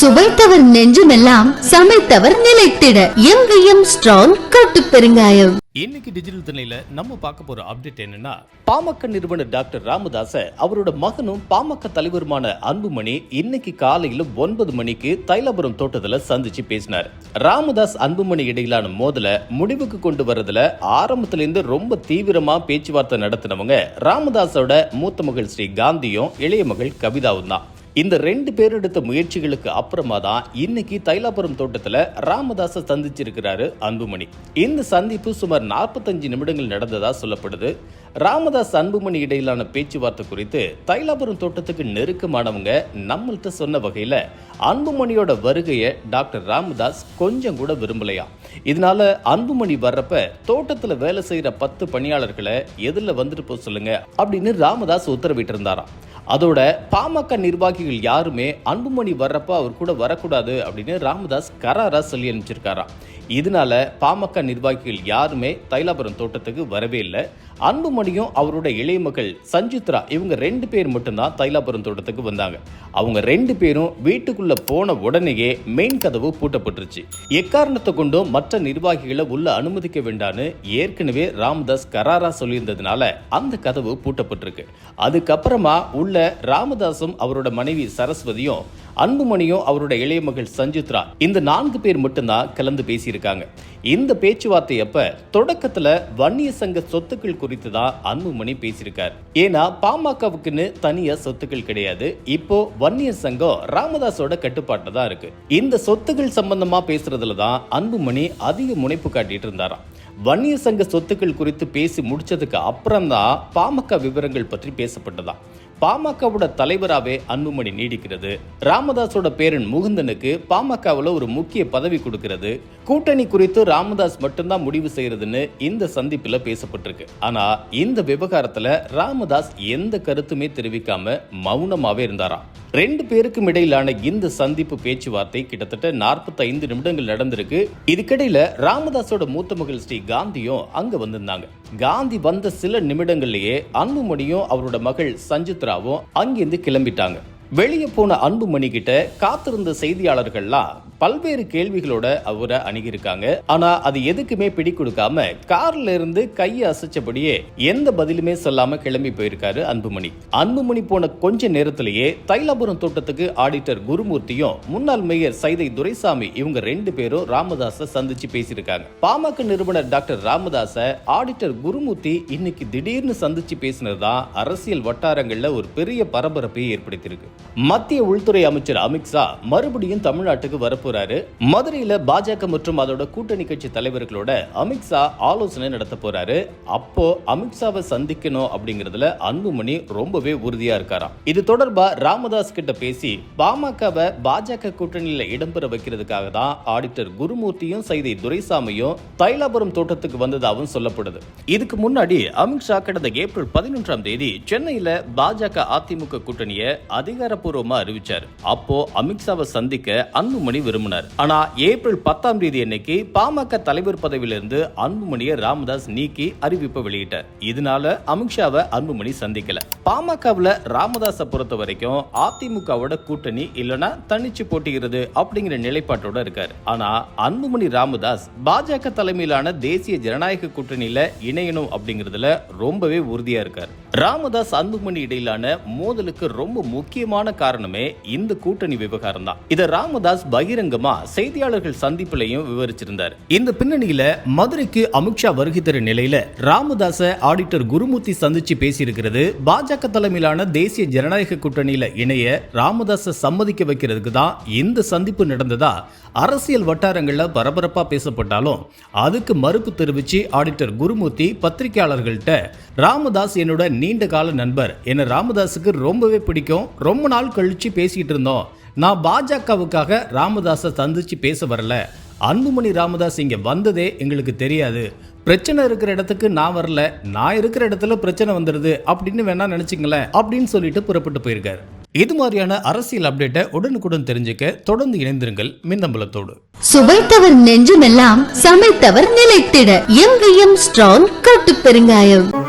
சுவைத்தவர் நெஞ்சுமெல்லாம் சமைத்தவர் நிலைத்திட. எங்கேயும் ஸ்ட்ராங் கட்டு பெருங்காயம். இன்னைக்கு டிஜிட்டல் திணையில நம்ம பார்க்க போற அப்டேட் என்னன்னா பாமக நிறுவனர் டாக்டர் ராமதாச அவரோட மகனும் பாமக தலைவருமான அன்புமணி இன்னைக்கு காலையில ஒன்பது மணிக்கு தைலபுரம் தோட்டத்துல சந்திச்சு பேசினார். ராமதாஸ் அன்புமணி இடையிலான மோதல முடிவுக்கு கொண்டு வரதுல ஆரம்பத்துல இருந்து ரொம்ப தீவிரமா பேச்சுவார்த்தை நடத்தினவங்க ராமதாஸோட மூத்த மகள் ஸ்ரீ காந்தியும் இளைய மகள் கவிதாவும் தான். இந்த ரெண்டு பேர் எடுத்த முயற்சிகளுக்கு அப்புறமா தான் இன்னைக்கு தைலாபுரம் தோட்டத்தில் ராமதாஸை சந்திச்சிருக்கிறாரு அன்புமணி. இந்த சந்திப்பு சுமார் 45 நிமிடங்கள் நடந்ததாக சொல்லப்படுது. ராமதாஸ் அன்புமணி இடையிலான பேச்சுவார்த்தை குறித்து தைலாபுரம் தோட்டத்துக்கு நெருக்கமானவங்க நம்மள்கிட்ட சொன்ன வகையில் அன்புமணியோட வருகையை டாக்டர் ராமதாஸ் கொஞ்சம் கூட விரும்பலையாம் இதனால அன்புமணி வர்றப்ப தோட்டத்தில் வேலை செய்கிற பத்து பணியாளர்களை எதிரில் வந்துட்டு போக சொல்லுங்க அப்படின்னு ராமதாஸ் உத்தரவிட்டிருந்தாராம். இருந்தாராம் அதோட பாமக நிர்வாகிகள் யாருமே அன்புமணி வர்றப்ப அவர் கூட வரக்கூடாது அப்படின்னு ராமதாஸ் கராரா சொல்லி அனுப்பிச்சிருக்காராம். இதனால பாமக நிர்வாகிகள் யாருமே தைலாபுரம் தோட்டத்துக்கு வரவே இல்லை. அன்புமணியும் அவரோட இளைய மகள் சஞ்சித்ரா இவங்க ரெண்டு பேர் மட்டும்தான் தைலாபுரம் தோட்டத்துக்கு வந்தாங்க. அவங்க ரெண்டு பேரும் வீட்டுக்குள்ள போன உடனேயே மெயின் கதவு பூட்டப்பட்டுருச்சு. எக்காரணத்தை கொண்டும் மற்ற நிர்வாகிகளை உள்ள அனுமதிக்க வேண்டான்னு ஏற்கனவே ராமதாஸ் கராரா சொல்லியிருந்ததுனால அந்த கதவு பூட்டப்பட்டிருக்கு. அதுக்கப்புறமா உள்ள ராமதாசும் அவரோட மனைவி சரஸ்வதியும் அன்புமணியும் அவரோட இளைய மகள் சஞ்சித்ரா இந்த நான்கு பேர் மட்டும்தான் கலந்து பேசியிருக்காங்க. இந்த பேச்சுவார்த்தை அப்ப தொடக்கத்துல வன்னிய சங்க சொத்துக்கள் குறித்து தான் அன்புமணி பேசியிருக்கார். ஏன்னா பாமகவுக்குன்னு தனியா சொத்துக்கள் கிடையாது. இப்போ வன்னிய சங்கம் ராமதாஸோட கட்டுப்பாட்டுல தான் இருக்கு. இந்த சொத்துக்கள் சம்பந்தமா பேசுறதுல தான் அன்புமணி அதிக முனைப்பு காட்டிட்டு இருந்தாராம். வன்னிய சங்க சொத்துக்கள் குறித்து பேசி முடிச்சதுக்கு அப்புறம் தான் பாமக விவரங்கள் பற்றி பேசப்பட்டதான் பாமகவோட தலைவராகவே அன்புமணி நீடிக்கிறது. ராமதாஸோட பேரன் முகுந்தனுக்கு பாமகவில் ஒரு முக்கிய பதவி கொடுக்கிறது. கூட்டணி குறித்து ராமதாஸ் மட்டும்தான் முடிவு செய்யறதுன்னு இந்த சந்திப்பில் பேசப்பட்டிருக்கு. ஆனா இந்த விவகாரத்துல ராமதாஸ் எந்த கருத்துமே தெரிவிக்காம மௌனமாவே இருந்தாராம் ரெண்டு பேருக்கும் இடையிலான இந்த சந்திப்பு பேச்சுவார்த்தை கிட்டத்தட்ட 45 நிமிடங்கள் நடந்திருக்கு. இதுக்கிடையில ராமதாஸோட மூத்த மகள் ஸ்ரீ காந்தியும் அங்க வந்திருந்தாங்க. காந்தி வந்த சில நிமிடங்கள்லயே அன்புமணியும் அவரோட மகள் சஞ்சித்ராவும் அங்கிருந்து கிளம்பிட்டாங்க. வெளியே போன அன்புமணி கிட்ட காத்திருந்த செய்தியாளர்கள்லாம் பல்வேறு கேள்விகளோட அவரை அணுகியிருக்காங்க. ஆனா அது எதுக்குமே பிடி கொடுக்காம கார்ல இருந்து கையை அசைச்சபடியே எந்த பதிலுமே சொல்லாம கிளம்பி போயிருக்காரு அன்புமணி. அன்புமணி போன கொஞ்ச நேரத்திலேயே தைலாபுரம் தோட்டத்துக்கு ஆடிட்டர் குருமூர்த்தியும் முன்னாள் மேயர் சைதை துரைசாமி இவங்க ரெண்டு பேரும் ராமதாஸ சந்திச்சு பேசியிருக்காங்க. பாமக நிறுவனர் டாக்டர் ராமதாஸ ஆடிட்டர் குருமூர்த்தி இன்னைக்கு திடீர்னு சந்திச்சு பேசினதுதான் அரசியல் வட்டாரங்கள்ல ஒரு பெரிய பரபரப்பை ஏற்படுத்தியிருக்கு. மத்திய உள்துறை அமைச்சர் அமித்ஷா மறுபடியும் தமிழ்நாட்டுக்கு போறாரு. மதுரையில பாஜக மற்றும் அதோட கூட்டணி கட்சி தலைவர்களோட அமித்ஷா ஆலோசனை நடத்த போறாரு. அப்போ அமித்ஷாவை சந்திக்கணும் அப்படிங்கறதுல அன்புமணி ரொம்பவே உறுதியா இருக்காராம். இது தொடர்பா ராமதாஸ் கிட்ட பேசி பாமகவை பாஜக கூட்டணியில இடம்பெற வைக்கிறதுக்காக தான் ஆடிட்டர் குருமூர்த்தியும் சைதை துரைசாமியும் தைலாபுரம் தோட்டத்துக்கு வந்ததாகவும் சொல்லப்படுது. இதுக்கு முன்னாடி அமித்ஷா கடந்த ஏப்ரல் பதினொன்றாம் தேதி சென்னையில பாஜக அதிமுக கூட்டணியை அதிகாரப்பூர்வமா அறிவிச்சார். அப்போ அமித்ஷாவை சந்திக்க அன்புமணி விரும்பினார். ஆனா ஏப்ரல் பத்தாம் தேதி அன்னைக்கு பாமக தலைவர் பதவியிலிருந்து அன்புமணியை ராமதாஸ் நீக்கி அறிவிப்பை வெளியிட்டார். இதனால அமித்ஷாவை அன்புமணி சந்திக்கல. பாமகவுல ராமதாஸை பொறுத்த வரைக்கும் அதிமுகவோட கூட்டணி இல்லனா தனிச்சு போட்டிக்கிறது அப்படிங்கிற நிலைப்பாட்டோட இருக்காரு. ஆனா அன்புமணி ராமதாஸ் பாஜக தலைமையிலான தேசிய ஜனநாயக கூட்டணியில இணையணும் அப்படிங்கிறதுல ரொம்பவே உறுதியா இருக்காரு. ராமதாஸ் அன்புமணி இடையிலான மோதலுக்கு ரொம்ப முக்கியமான காரணமே இந்த கூட்டணி விவகாரம் தான் இதை ராமதாஸ் பகிரங்கமா செய்தியாளர்கள் சந்திப்புலையும் விவரிச்சிருந்தார். இந்த பின்னணியில மதுரைக்கு அமித்ஷா வருகை தர நிலையில ராமதாஸ ஆடிட்டர் குருமூர்த்தி சந்திச்சு பேசியிருக்கிறது. பாஜக தலைமையிலான தேசிய ஜனநாயக கூட்டணியில இணைய ராமதாஸ சம்மதிக்க வைக்கிறதுக்கு தான் இந்த சந்திப்பு நடந்ததா அரசியல் வட்டாரங்கள்ல பரபரப்பா பேசப்பட்டாலும் அதுக்கு மறுப்பு தெரிவிச்சு ஆடிட்டர் குருமூர்த்தி பத்திரிகையாளர்கள்ட்ட ராமதாஸ் என்னோட நீண்ட கால நண்பர். என்ன ராமதாஸுக்கு ரொம்பவே பிடிக்கும். ரொம்ப நாள் கழிச்சு பேசிட்டு இருந்தோம். நான் பாஜகவுக்காக ராமதாஸை சந்திச்சு பேச வரல. அன்புமணி ராமதாஸ் இங்க வந்ததே எங்களுக்கு தெரியாது. பிரச்சனை இருக்கிற இடத்துக்கு நான் வரல. நான் இருக்கிற இடத்துல பிரச்சனை வந்துடுது அப்படின்னு வேணா நினைச்சுங்களேன். அப்படின்னு சொல்லிட்டு புறப்பட்டு போயிருக்காரு. இது மாதிரியான அரசியல் அப்டேட்டை உடனுக்குடன் தெரிஞ்சுக்க தொடர்ந்து இணைந்திருங்கள் மின்னம்பலத்தோடு. சுவைத்தவர் நெஞ்சுமெல்லாம் சமைத்தவர் நிலைத்திட. எம் ஸ்ட்ராங் கட்டு பெருங்காயம்.